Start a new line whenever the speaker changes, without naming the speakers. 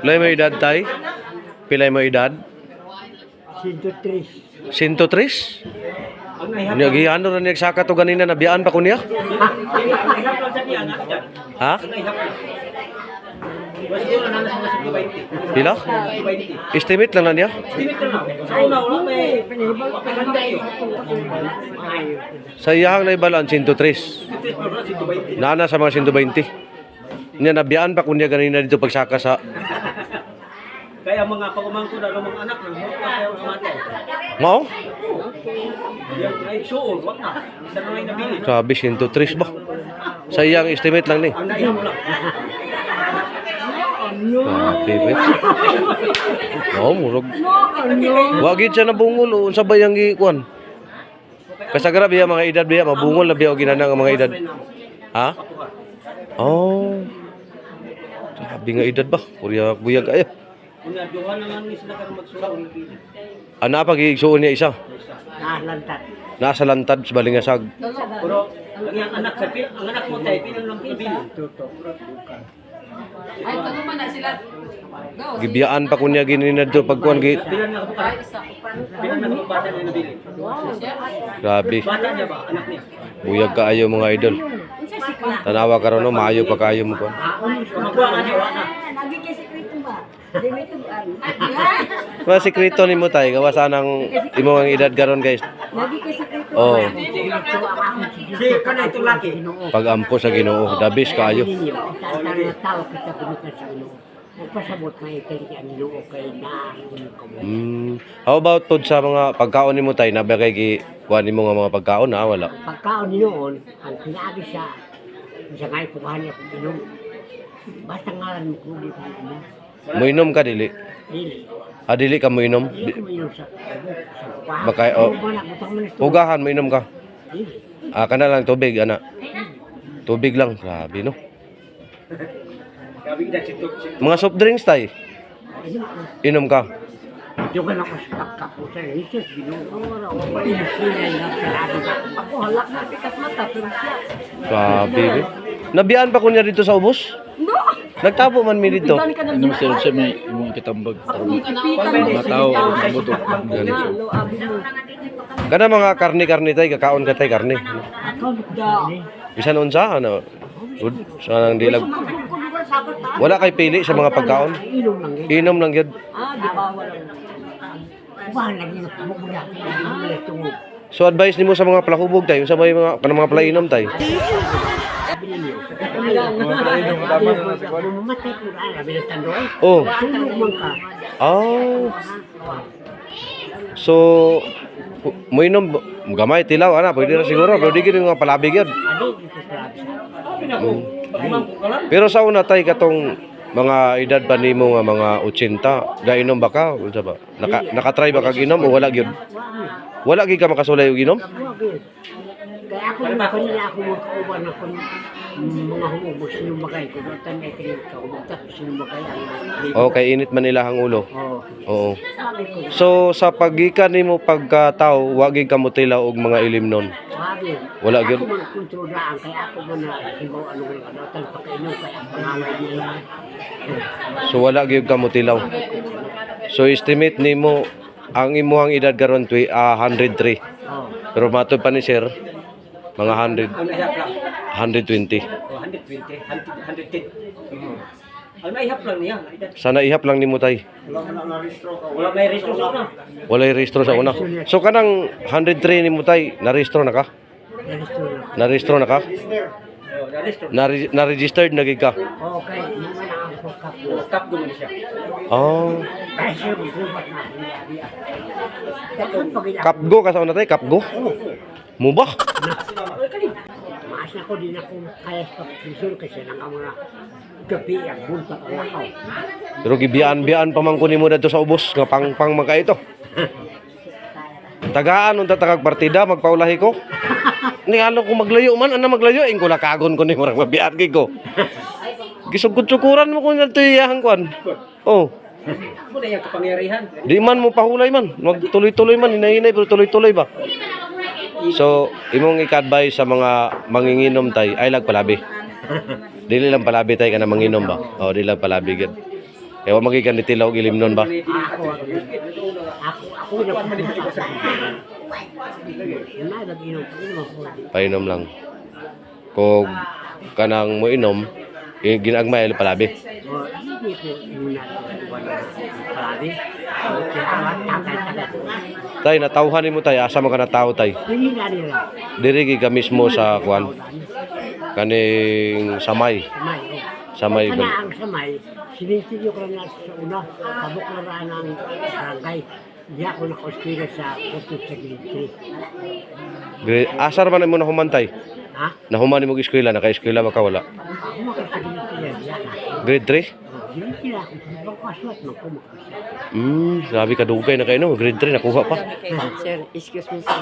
Pilay mo edad tay? Pilay mo edad?
103.
103?
Ang nahihap
Nya gihano ra niya saka to ganina pa
sa niya, anak dyan.
Ha?
Ang nahihap lang. Mas siguro na nasa mga 20.
Pila?
20.
Estimate lang na niya?
Na. Sa
iyahang 103.
Pa wala, 120.
Nana sa mga 120. Nya nabiyaan pa ko niya ganina dito pagsaka sa
Kaya mga pagumangko na ng mga anak, nang mga kaya mamatay.
Mao?
Ay, suon, wag na. Isa na lang nabili.
Sabi 103 ba? Sa iyang estimate lang ni.
Ang nahihap mo lang.
Grabe ba? Oo, murag. Wagid siya na bungol o unsa ba yang gikuan? Kasagara biya mga edad biya mabungol na biya o ginana nga mga edad. Ha? Oh. Sabi nga edad ba? Kurya buyag ayo.
Una, duha na lang ni sila karon magsuon.
Ana pa gigsuon niya isa.
Nalantat.
Nasa lantad sa balingasag.
Pero, ang anak sa ang anak mo tayo, pilang lang nabili.
Ay, kanuman na sila.
Gibiyaan pa kunya pagkuan gi.
Pilang na na kabukata na nabili.
Grabe.
Bata niya ba? Anak niya?
Buyag kaayo mga idol. Tanawa karon no maayo pa kaayo mo
sekreto may tugan.
Mga sikreto nimo tay gawa sanang imo ang edad karon guys.
Lagi kay sekreto.
Oh,
Si, kana itong laki.
pagampo sa Ginoo, dabis
sa. Magpasabot na ikay ang Ginoo kay na
Mm, how about pod sa mga pagkaon nimo tay na kay gi kuan nimo nga mga pagkaon na wala.
Pagkaon niyoon, ang pinaagi siya, sa ngay pukahan niya kung inom. Basta ngalan mo kung di ko inom.
Moinom ka dili.
Dili.
Ah, dili ka moinom.
Dili ko inom sa sa pukahan.
Baka, oh. Ugahan moinom ka.
Dili.
Ah, kana lang tubig ana. Tubig lang, grabe no. Mga soft drinks tay.
Inom ko.
Inom ka.
Sa pagkapo sa Jesus, Ginoo. Ang pag-insilay na sarado na. Ako halak na pikas mata, pero siya.
Grabe. be. Nabiyaan pa kunya dito sa ubos?
No!
Nagtapo man mi dito.
Pitan ka ng
Ano sir siya may mga kitambag.
Pitan
Mga tao ang buto.
Ganun.
Lo, abi mo.
Kana mga karne-karne tay, kakaon ka tay
da.
Bisan unsa ano? Good. Sa nang dilag. Wala kay pili sa mga pagkaon.
Inom lang yun.
Inom lang gyud.
Ah, di ba wala.
So advice nimo sa mga palahubog tay, unsa may mga kanang mga palainom tay?
Mamatay ko na, labi ng tandoy.
Oh. Ah. So mo inom gamay tilaw ana pwede na siguro pero di gid nga palabig yun.
Sa
lang.
Pero sa una tay katong mga edad pa nimo nga mga 80, gainom ba ka? Unsa ba? Naka nakatry ba kag inom o wala gyud? Wala gyud ka makasulay og inom?
Kaya ako naman ko nila ako magkauban ako ng mga humubos sinumagay ko. Doon may kinig ka humubos tapos sinumagay ang
Okay, init man nila ang ulo.
Oo.
Oo.
Sabi ko,
So sa paggikan nimo pagkatao, wa gyud ka mutilaw og mga ilim nun.
sabi.
Wala
Ako
gyud.
man kontrol na ang kaya ako man na hibaw ano ko ano tal pakainom kaya ang pangalay nila.
So wala gyud ka mutilaw. So estimate nimo ang imuhang edad karon twi ah, 103.
Oo.
Pero matod pa ni sir mga 100
Ang nahihap lang.
120.
Oh, 120, 110. Ang nahihap lang niya.
Sana ihap lang nimo tay.
Wala may resto sa una.
Walay rehistro sa una. So kanang 103 nimo tay, na-rehistro na ka?
Nalisto na.
Na-rehistro na ka?
Oh, na resto.
Na- Na-registered na gid ka?
Okay.
Tap naman siya.
Oh. Kapgo ka sa una tay, kapgo? Mubak?
Maas na ko din ako kaya sa prisyon kasi nang ang mga gabi ang bunta ang lakaw.
Pero gibiyaan-biyaan pa man ko nimo dito sa ubos nga pang pang mga ito. Tagaan unta tagag partida magpaulahi ko. Ni ano ko maglayo man ana maglayo ing ko lakagon ko ni murag mabiyaan kay ko. Gisugod-sukuran mo ko nga tuyahang kwan. Oh,
Ano na yung kapangyarihan?
di man mo pahulay man. Wag tuloy-tuloy man hinay-hinay pero tuloy-tuloy ba. So, imong ika-advise sa mga manginginom tay ay lagpalabi. Dili lang palabi tay ka na manginom ba? Oh, dili lang palabi gid. Kaya wa magikan ni tilaw ba?
Nag-inom, inom ako.
Painom lang. Kung kanang mo inom, eh, ginagmay palabi.
Palabi.
Tay, natawhan mo tay, asa mo ka nataw tay. Diri ka mismo sa kwan kaning samay.
Samay.
Samay
Kana ang samay, sinistigyo ko na sa una, tabok na raan ng barangay. Hindi ako nakaustira sa kutub sa Gilitri.
Asar man mo na humantay.
Ha?
Nahuman mo eskwela, naka-eskwela ba ka wala? Grade 3?
Oh, Gilitri ako. Pagpaswat mo ko makasya.
Hmm, grabe ka dugay na kayo no. Grade 3 nakuha pa.
Sir, excuse me, sir.